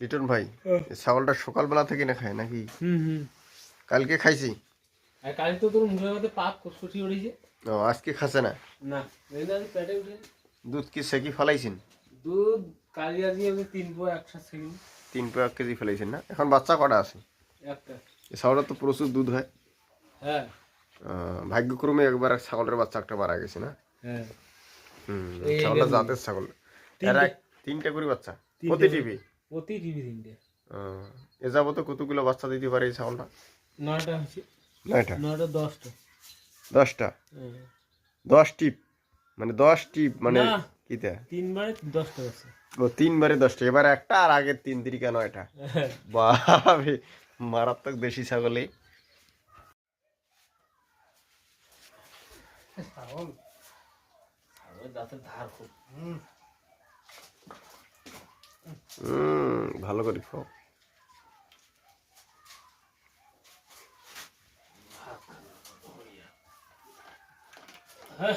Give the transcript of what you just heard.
লিটন ভাই এই ছাগলটা সকালবেলা থেকে না খায় নাকি? হুম হুম। কালকে খাইছি। আর তো তোর মুখের মধ্যে পাক কষকষি উঠেছে ও আজকে খাসে না? না পেটে উঠে দুধ কি সেকি ফেলাইছেন? দুধ কালি আজকে আমি তিন পো একশো সেকেন্ড তিন পো এক কেজি ফেলাইছেন না? এখন বাচ্চা কটা আছে? একটা। এই তো প্রচুর দুধ হয়। হ্যাঁ। আহ, ভাগ্যক্রমে একবার ছাগলের বাচ্চা একটা মারা গেছে না? হ্যাঁ। হুম ছাগলটা জাতের ছাগল। তিনটে- তিনটা করে বাচ্চা। প্রতি। টিভি প্রতি টিভি তিনটে। এ যাব কতগুলো বাচ্চা দিতে পারে এই ছাগলটা? নয়টা হচ্ছে নয়টা? নয়টা দশটা। দশটা? হ্যাঁ। দশ টিপ? মানে দশ টিপ মানে কিটা? তিনবারে দশটা আছে ও তিনবারে দশটা। এবার একটা আর আগের তিন তিরিকা নয়টা। হ্যাঁ। বাবে মারাত্মক দেশি ছাগলে ছাগল। ছাগলের দাঁতের ধার খুব। হুম ভালো করে খাও। হ্যাঁ।